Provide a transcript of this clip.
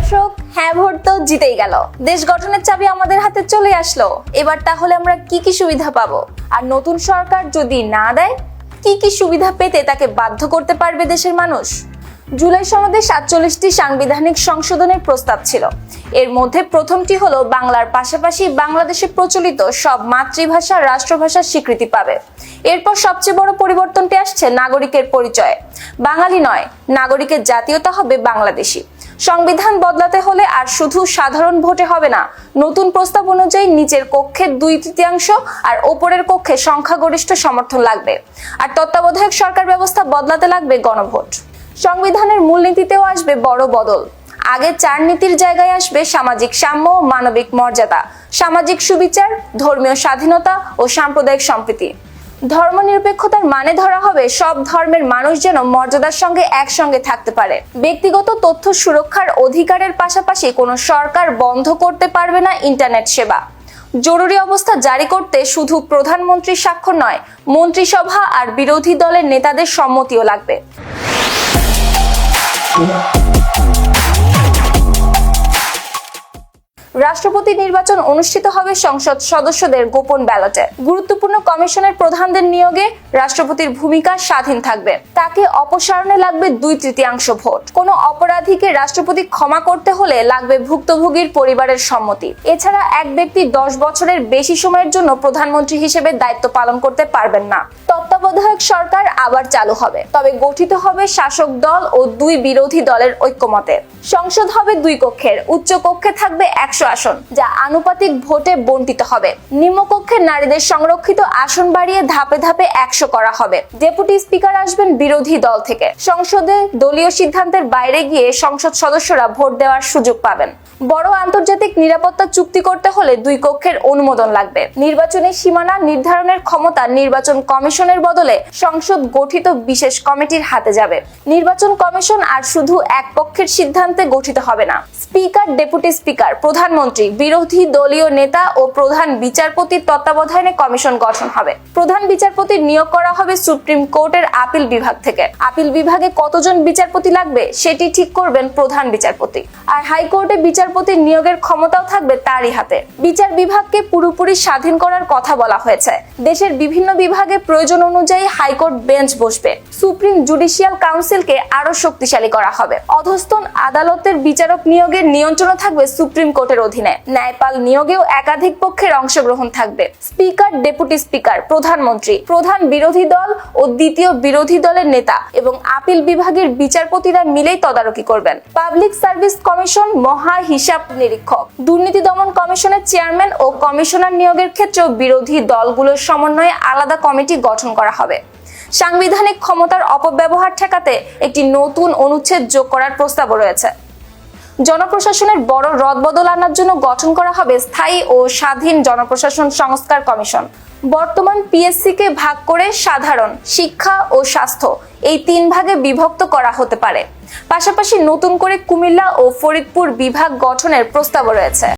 দর্শক হ্যাঁ ভোট তো জিতেই গেল। দেশ গঠনের চাবি আমাদের হাতে চলে আসলো। এবার তাহলে আমরা কি কি সুবিধা পাবো? আর নতুন সরকার যদি না দেয়, কি কি সুবিধা পেতে তাকে বাধ্য করতে পারবে দেশের মানুষ? জুলাই সনদে সাতচল্লিশটি সাংবিধানিক সংশোধনের প্রস্তাব ছিল। এর মধ্যে প্রথমটি হলো, বাংলার পাশাপাশি বাংলাদেশে প্রচলিত সব মাতৃভাষা, রাষ্ট্রভাষার স্বীকৃতি পাবে। এরপর সবচেয়ে বড় পরিবর্তনটি আসছে নাগরিকের পরিচয়ে। বাঙালি নয়, নাগরিকের জাতীয়তা হবে বাংলাদেশি। সংবিধান বদলাতে হলে আর শুধু সাধারণ ভোটে হবে না। নতুন প্রস্তাব অনুযায়ী নিচের কক্ষে দুই তৃতীয়াংশ আর ওপরের কক্ষে সংখ্যাগরিষ্ঠ সমর্থন লাগবে। আর তত্ত্বাবধায়ক সরকার ব্যবস্থা বদলাতে লাগবে গণভোট। সংবিধানের মূলনীতিতেও আসবে বড় বদল। আগে চার নীতির জায়গায় আসবে সামাজিক সাম্য মানবিক মর্যাদা, সামাজিক সুবিচার, ধর্মীয় স্বাধীনতা ও সাম্প্রদায়িক সম্প্রীতি। ধর্মনিরপেক্ষতার মানে ধরা হবে সব ধর্মের মানুষ যেন মর্যাদার সঙ্গে একসঙ্গে থাকতে পারে। ব্যক্তিগত তথ্য সুরক্ষার অধিকারের পাশাপাশি কোনো সরকার বন্ধ করতে পারবে না ইন্টারনেট সেবা। জরুরি অবস্থা জারি করতে শুধু প্রধানমন্ত্রীর স্বাক্ষর নয়, মন্ত্রিসভা আর বিরোধী দলের নেতাদের সম্মতিও লাগবে। রাষ্ট্রপতি নির্বাচন অনুষ্ঠিত হবে সংসদ সদস্যদের গোপন ব্যালটে। গুরুত্বপূর্ণ কমিশনের প্রধানদের নিয়োগে রাষ্ট্রপতির ভূমিকা স্বাধীন থাকবে। তাকে অপসারণে লাগবে দুই তৃতীয়াংশ ভোট। কোনো অপরাধীকে রাষ্ট্রপতি ক্ষমা করতে হলে লাগবে ভুক্তভোগীর পরিবারের সম্মতি। এছাড়া এক ব্যক্তি দশ বছরের বেশি সময়ের জন্য প্রধানমন্ত্রী হিসেবে দায়িত্ব পালন করতে পারবেন না। তত্ত্বাবধায়ক সরকার আবার চালু হবে। তবে গঠিত হবে শাসক দল ও দুই বিরোধী দলের ঐক্যমতে। সংসদ হবে দুই কক্ষের। উচ্চ কক্ষে থাকবে একশো আসন, যা আনুপাতিক ভোটে বন্টিত হবে। নিম্নকক্ষের নারীদের সংরক্ষিত আসন বাড়িয়ে ধাপে ধাপে একশো করা হবে। ডেপুটি স্পিকার আসবেন বিরোধী দল থেকে। সংসদে দলীয় সিদ্ধান্তের বাইরে গিয়ে সংসদ সদস্যরা ভোট দেওয়ার সুযোগ পাবেন। বড় আন্তর্জাতিক নিরাপত্তা চুক্তি করতে হলে দুই কক্ষের অনুমোদন লাগবে। নির্বাচনের সীমানা নির্ধারণের ক্ষমতা নির্বাচন কমিশনের বদলে সংসদ গঠিত বিশেষ কমিটির হাতে যাবে। নির্বাচন কমিশন আর শুধু এক পক্ষের সিদ্ধান্তে গঠিত হবে না। স্পিকার, ডেপুটি স্পিকার প্রধানমন্ত্রী, বিরোধী দলীয় নেতা ও প্রধান বিচারপতির তত্ত্বাবধানে কমিশন গঠন হবে। প্রধান বিচারপতি নিয়োগ করা হবে সুপ্রিম কোর্টের আপিল বিভাগ থেকে। আপিল বিভাগে কতজন বিচারপতি লাগবে সেটি ঠিক করবেন প্রধান বিচারপতি। আর হাইকোর্টে বিচারপতি নিয়োগের ক্ষমতাও থাকবে তারই হাতে। বিচার বিভাগকে পুরোপুরি স্বাধীন করার কথা বলা হয়েছে। দেশের বিভিন্ন বিভাগে প্রয়োজন অনুযায়ী হাইকোর্ট বেঞ্চ বসবে। সুপ্রিম জুডিশিয়াল কাউন্সিলকে আরও শক্তিশালী করা হবে। অধস্তন আদালতের বিচারক নিয়োগের নিয়ন্ত্রণ থাকবে সুপ্রিম কোর্টের অধীনে। ন্যায়পাল নিয়োগেও একাধিক পক্ষের অংশগ্রহণ থাকবে। স্পিকার, ডেপুটি স্পিকার, প্রধানমন্ত্রী, প্রধান বিরোধী দল ও দ্বিতীয় বিরোধী দলের নেতা এবং আপিল বিভাগের বিচারপতিরা মিলেই তদারকি করবেন। পাবলিক সার্ভিস কমিশন মহা হিসাব নিরীক্ষক। দুর্নীতি দমন কমিশনের চেয়ারম্যান ও কমিশনার নিয়োগের ক্ষেত্রেও বিরোধী দলগুলোর সমন্বয়ে আলাদা কমিটি গঠন করা হবে। সাংবিধানিক ক্ষমতার অপব্যবহার ঠেকাতে একটি নতুন অনুচ্ছেদ যোগ করার প্রস্তাবও রয়েছে। জনপ্রশাসনের বড় রদবদল আনার জন্য গঠন করা হবে স্থায়ী ও স্বাধীন জনপ্রশাসন সংস্কার কমিশন। বর্তমান পিএসসি কে ভাগ করে সাধারণ, শিক্ষা ও স্বাস্থ্য এই তিন ভাগে বিভক্ত করা হতে পারে। পাশাপাশি নতুন করে কুমিল্লা ও ফরিদপুর বিভাগ গঠনের প্রস্তাব রয়েছে।